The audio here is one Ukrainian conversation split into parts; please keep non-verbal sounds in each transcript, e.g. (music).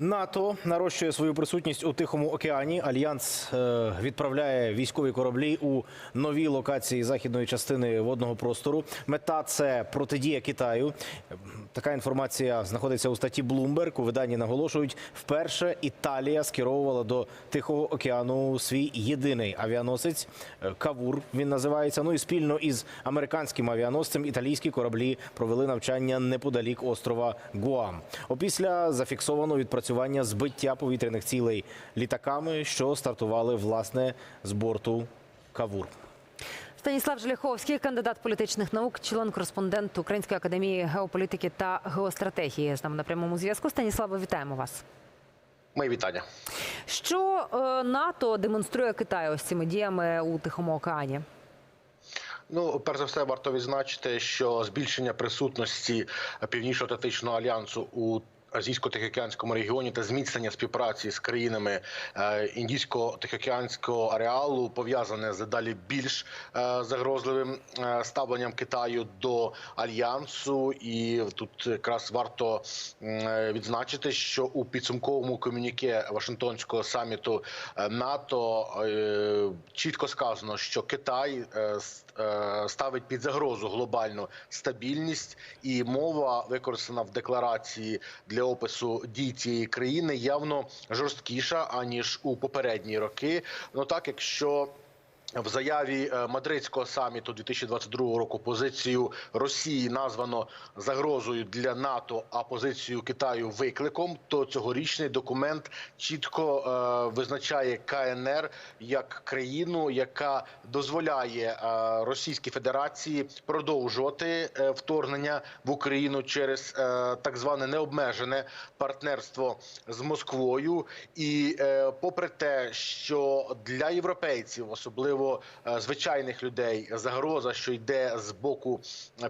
НАТО нарощує свою присутність у Тихому океані. Альянс е, відправляє військові кораблі у нові локації західної частини водного простору. Мета це протидія Китаю. Така інформація знаходиться у статті Bloomberg. У виданні наголошують, вперше Італія скеровувала до Тихого океану свій єдиний авіаносець е, Кавур. Він називається. Ну і спільно із американським авіаносцем італійські кораблі провели навчання неподалік острова Гуам. Опісля зафіксовано відпрацювання збиття повітряних цілей літаками, що стартували власне з борту Кавур. Станіслав Желяховський, кандидат політичних наук, член-кореспондент Української академії геополітики та геостратегії. З нами на прямому зв'язку. Станіславе, вітаємо вас. Мої вітання. Що е, НАТО демонструє Китаю ось цими діями у Тихому океані? Ну, перш за все, варто відзначити, що збільшення присутності Північно-Атлантичного альянсу у Азійсько-Тихоокеанському регіоні та зміцнення співпраці з країнами е, індійсько-тихоокеанського ареалу пов'язане з далі більш е, загрозливим е, ставленням Китаю до альянсу. І тут якраз варто відзначити, що у підсумковому комюніке Вашингтонського саміту НАТО чітко сказано, що Китай ставить під загрозу глобальну стабільність, і мова використана в декларації для опису дій цієї країни явно жорсткіша аніж у попередні роки. Ну так, якщо в заяві е, мадридського саміту 2022 року позицію Росії названо загрозою для НАТО, а позицію Китаю викликом. То цьогорічний документ чітко е, визначає КНР як країну, яка дозволяє е, Російській Федерації продовжувати вторгнення в Україну через так зване необмежене партнерство з Москвою. І попри те, що для європейців, особливо е, звичайних людей, загроза, що йде з боку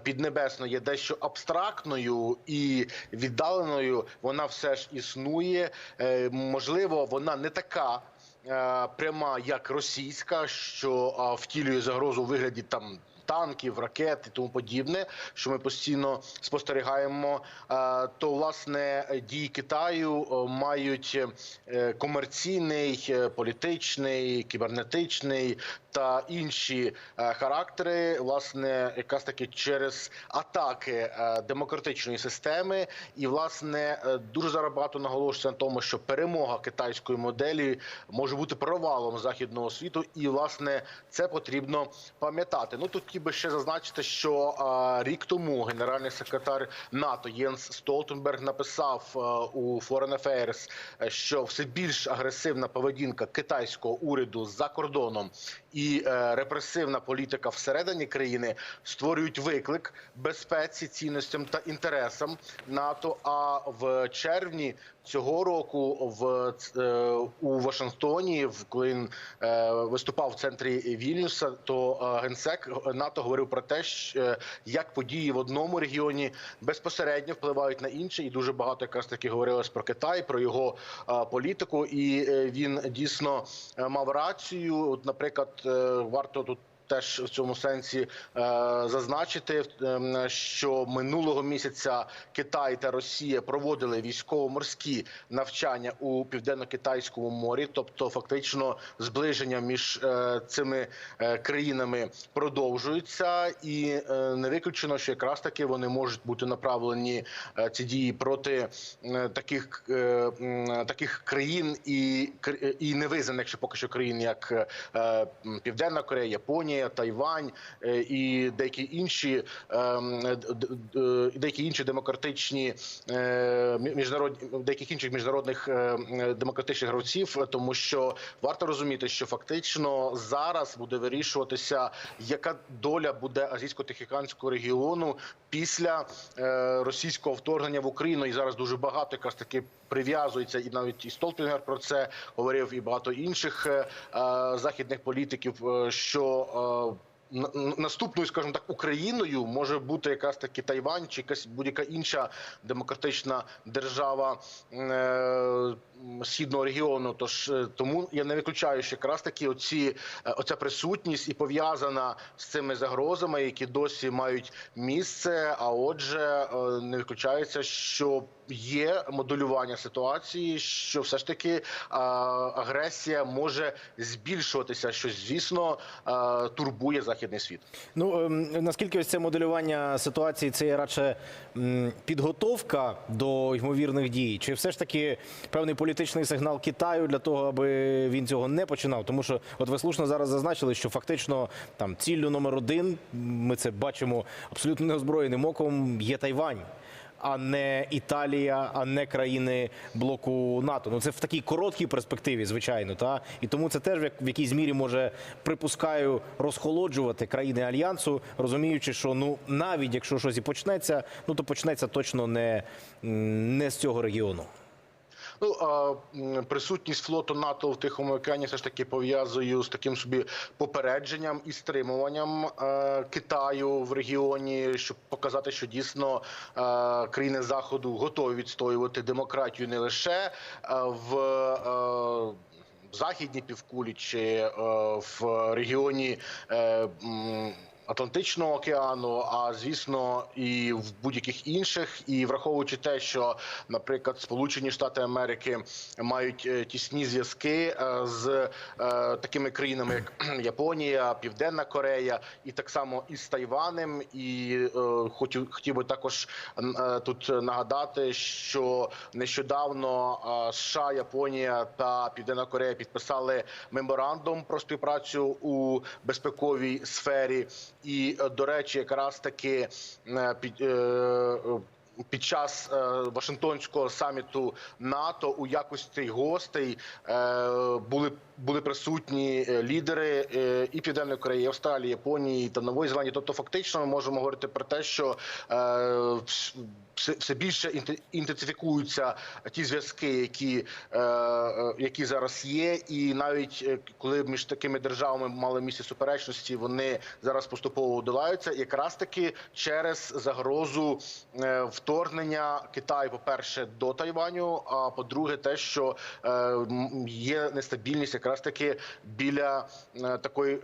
піднебесної, є дещо абстрактною і віддаленою, вона все ж існує. Е, Можливо, вона не така. е, Пряма як російська, що втілює загрозу у вигляді там танків, ракет і тому подібне, що ми постійно спостерігаємо. Е, То власне дії Китаю е, мають е, комерційний, політичний, кібернетичний та інші характери, власне, якраз таки через атаки демократичної системи, і власне дуже зараз багато наголошується на тому, що перемога китайської моделі може бути провалом західного світу, і власне це потрібно пам'ятати. Ну тут хотів би ще зазначити, що рік тому генеральний секретар НАТО Єнс Столтенберг написав у Foreign Affairs, е, що все більш агресивна поведінка китайського уряду за кордоном і е, репресивна політика всередині країни створюють виклик безпеці, цінностям та інтересам НАТО. А в червні цього року в е, у Вашингтоні, в коли він е, виступав в центрі Вільнюса, то генсек НАТО говорив про те, як події в одному регіоні безпосередньо впливають на інший, і дуже багато якраз таки говорилось про Китай, про його політику, і він дійсно мав рацію. От, наприклад, варто тут. Теж в цьому сенсі е, зазначити, е, що минулого місяця Китай та Росія проводили військово-морські навчання у південно-китайському морі, тобто фактично зближення між е, цими країнами продовжується, і не виключено, що якраз таки вони можуть бути направлені ці дії проти таких, таких країн і, і невизнаних ще поки що країн, як Південна Корея, Японія, Тайвань е, і деякі інші ем, д- деякі інші демократичні е, міжнародні деяких інших міжнародних е, демократичних гравців, тому що варто розуміти, що фактично зараз буде вирішуватися, яка доля буде азійсько-тихоокеанського регіону після е, російського вторгнення в Україну. І зараз дуже багато якраз таки прив'язується, і навіть і Столтенгер про це говорив, і багато інших е, е, західних політиків, е, що е, на- на- наступною, скажімо так, Україною може бути якраз таки Тайвань чи якась будь-яка інша демократична держава е, східного регіону. Тож е, тому я не виключаю, що якраз таки оці е, оця присутність і пов'язана з цими загрозами, які досі мають місце. А отже, е, не виключається, що є моделювання ситуації, що все ж таки е, агресія може збільшуватися, що звісно е, турбує західний світ. Ну ем, наскільки ось це моделювання ситуації це є радше підготовка до ймовірних дій, чи все ж таки певний політичний сигнал Китаю для того, аби він цього не починав? Тому що, от ви слушно зараз зазначили, що фактично там ціллю номер один, ми це бачимо абсолютно неозброєним оком, є Тайвань. А не Італія, а не країни блоку НАТО. Ну це в такій короткій перспективі, звичайно, та і тому це теж в як- в якійсь мірі може припускаю розхолоджувати країни альянсу, розуміючи, що ну навіть якщо щось і почнеться, ну то почнеться точно не, не з цього регіону. Ну а присутність флоту НАТО в Тихому океані все ж таки пов'язую з таким собі попередженням і стримуванням е, Китаю в регіоні, щоб показати, що дійсно е, країни заходу готові відстоювати демократію не лише е, в. В західній півкулі чи в регіоні Атлантичного океану, а звісно, і в будь-яких інших, і враховуючи те, що, наприклад, Сполучені Штати Америки мають е, тісні зв'язки е, з е, такими країнами, як (clears throat) Японія, Південна Корея, і так само і з Тайванем. І хотів хотів би також тут нагадати, що нещодавно США, Японія та Південна Корея підписали меморандум про співпрацю у безпековій сфері. І е, до речі, якраз таки е, під. е, Під час Вашингтонського саміту НАТО у якості гостей були були присутні е, лідери е, і Південної Кореї, і Австралії, Японії та Нової Зеландії. Тобто, фактично, ми можемо говорити про те, що е, все, більше інте- інтенсифікуються ті зв'язки, які, які зараз є, і навіть коли між такими державами мали місце суперечності, вони зараз поступово долаються, якраз таки через загрозу вторгнення Китаю, по перше, до Тайваню. А по-друге, те, що є нестабільність, якраз таки біля е, такої.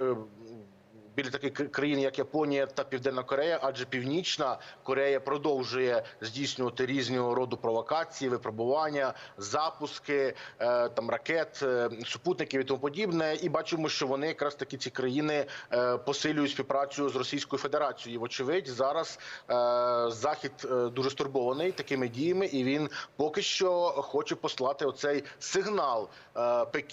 Біля таких країн, як Японія та Південна Корея, адже Північна Корея продовжує здійснювати різного роду провокації, випробування, запуски е, там ракет, е, супутників і тому подібне. І бачимо, що вони якраз таки ці країни е, посилюють співпрацю з Російською Федерацією. Вочевидь, зараз захід дуже стурбований такими діями, і він поки що хоче послати оцей сигнал,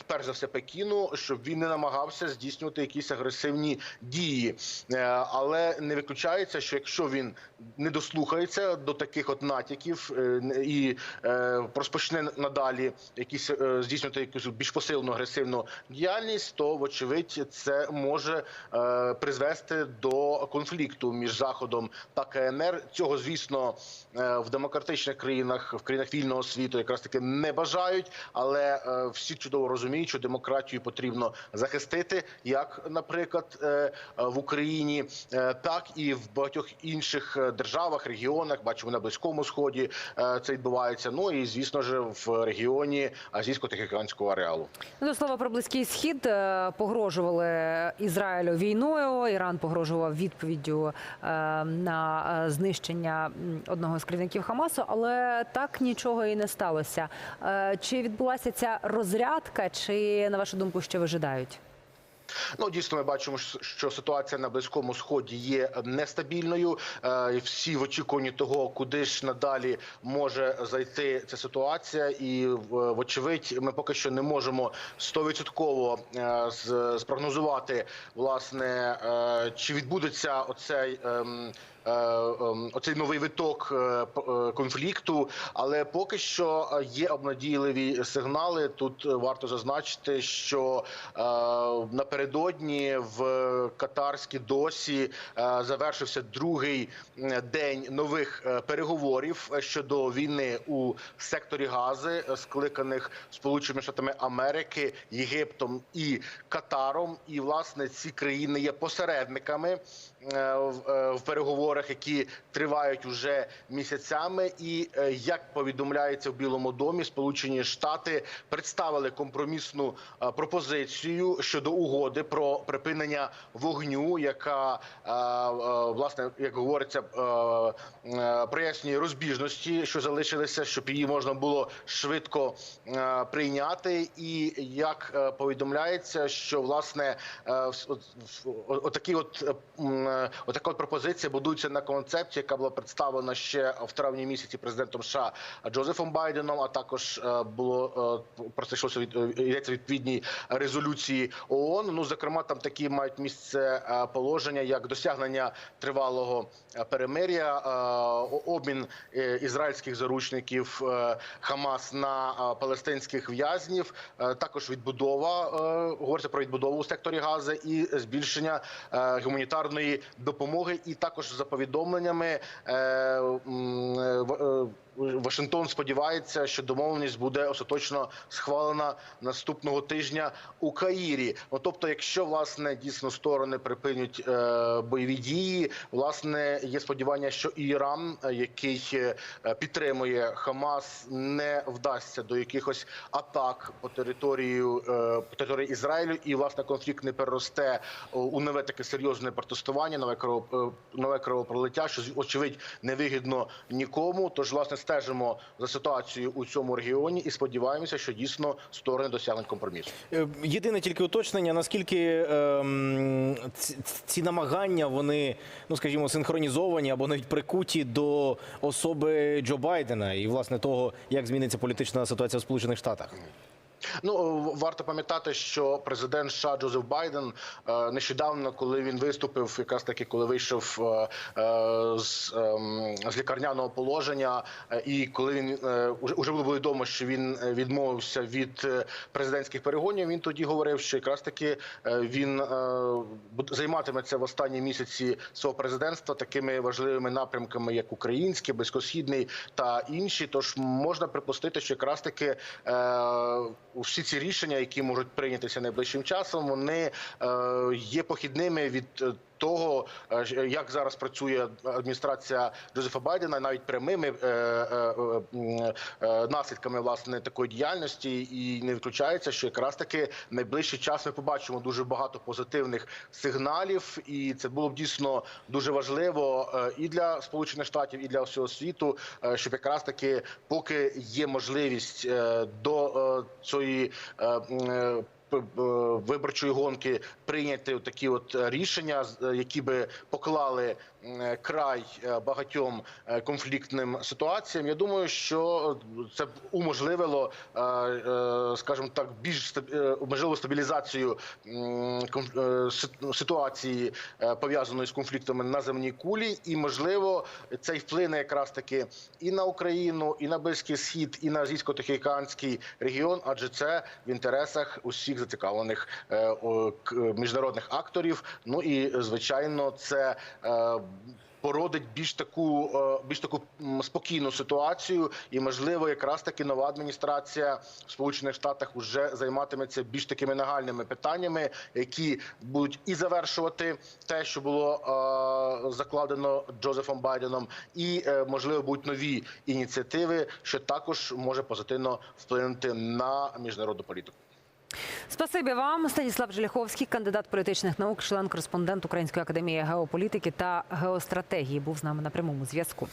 перш за все Пекіну, щоб він не намагався здійснювати якісь агресивні дії. Е, Але не виключається, що якщо він не дослухається до таких от натяків е, і е, розпочне надалі якісь здійснювати якусь більш посилену агресивну діяльність, то вочевидь це може призвести до конфлікту між заходом та КНР. Цього звісно в демократичних країнах, в країнах вільного світу, якраз таки не бажають, але всі чудово розуміють, що демократію потрібно захистити, як, наприклад, в Україні, е, так і в багатьох інших е, державах, регіонах. Бачимо на близькому сході е, це відбувається. Ну і звісно ж в регіоні азійсько-тихоокеанського ареалу. Ну, до слова про близький схід е, погрожували Ізраїлю війною. Іран погрожував відповіддю е, на е, знищення одного з керівників Хамасу, але так нічого і не сталося. Е, Чи відбулася ця розрядка, чи на вашу думку ще вижидають? Ну дійсно, ми бачимо, що- ситуація на близькому сході є нестабільною. Е, Всі в очікуванні того, куди ж надалі може зайти ця ситуація, і вочевидь, ми поки що не можемо стовідсотково е, спрогнозувати власне, е, чи відбудеться оцей. Е, ем, оцей новий виток е, е, конфлікту. Але поки що є обнадійливі сигнали. Тут варто зазначити, що напередодні в катарській досі завершився другий день нових переговорів щодо війни у секторі Гази, скликаних Сполученими Штатами Америки, Єгиптом і Катаром. І власне ці країни є посередниками в, е, переговорах, які тривають уже місяцями. І е, як повідомляється в Білому домі, Сполучені Штати представили компромісну е, пропозицію щодо угоди про припинення вогню, яка е, е, власне, як говориться, е, е, прояснює розбіжності, що залишилися, щоб її можна було швидко е, прийняти. І як е, повідомляється, що власне е, вс- от- е, отака от пропозиція будується на концепції, яка була представлена ще в травні місяці президентом США Джозефом Байденом. А також е, було е, про це йшлося від йдеться в відповідній резолюції ООН. Ну зокрема, там такі мають місце положення, як досягнення тривалого перемиря, обмін ізраїльських заручників Хамас на палестинських в'язнів, також відбудова говориться про відбудову у секторі Гази і збільшення гуманітарної допомоги, і також за повідомленнями. Вашингтон сподівається, що домовленість буде остаточно схвалена наступного тижня у Каїрі. Ну, тобто, якщо власне дійсно сторони припинять е, бойові дії, власне є сподівання, що Іран, е, який е, підтримує Хамас, не вдасться до якихось атак по територію по території Ізраїлю, і власне конфлікт не переросте у нове таке серйозне протестування, нове кров, нове кровопролиття, що очевидь невигідно нікому. Тож власне стежимо за ситуацією у цьому регіоні і сподіваємося, що дійсно сторони досягнуть компромісу. Е, Єдине тільки уточнення, наскільки ем, ці намагання вони, ну скажімо, синхронізовані або навіть прикуті до особи Джо Байдена і власне того, як зміниться політична ситуація в Сполучених Штатах. Ну варто пам'ятати, що президент США Джозеф Байден е, нещодавно, коли він виступив, якраз таки, коли вийшов е, е, з, ем, з лікарняного положення, і коли він уже було відомо, що він відмовився від президентських перегонів. Він тоді говорив, що якраз таки він займатиметься в останні місяці свого президентства такими важливими напрямками, як український, близькосхідний та інші. Тож можна припустити, що якраз таки е, всі ці рішення, які можуть прийнятися найближчим часом, вони е, є похідними від. Е, Того, е, ж- як зараз працює адміністрація Джозефа Байдена, навіть прямими е, е, е, е, наслідками власне такої діяльності, і не виключається, що якраз таки найближчий час ми побачимо дуже багато позитивних сигналів, і це було б дійсно дуже важливо е, і для Сполучених Штатів, і для всього світу, е, щоб якраз таки, поки є можливість е, до е, цієї. Виборчої гонки прийняти такі от е, рішення, е, які би поклали край е, багатьом е, конфліктним ситуаціям. Я думаю, що це б уможливило, е, е, скажімо так, більш е, можливо стабілізацію е, ситуації е, пов'язаної з конфліктами на земній кулі, і можливо це й вплине якраз таки і на Україну, і на Близький Схід, і на азійсько-тихоокеанський регіон, адже це в інтересах усіх зацікавлених е, міжнародних акторів. Ну і звичайно, це. Породить більш таку е, більш таку спокійну ситуацію, і можливо, якраз таки нова адміністрація в Сполучених Штатах вже займатиметься більш такими нагальними питаннями, які будуть і завершувати те, що було е, закладено Джозефом Байденом, і е, можливо будуть нові ініціативи, що також може позитивно вплинути на міжнародну політику. Спасибі вам, Станіслав Желіховський, кандидат політичних наук, член-кореспондент Української академії геополітики та геостратегії, був з нами на прямому зв'язку.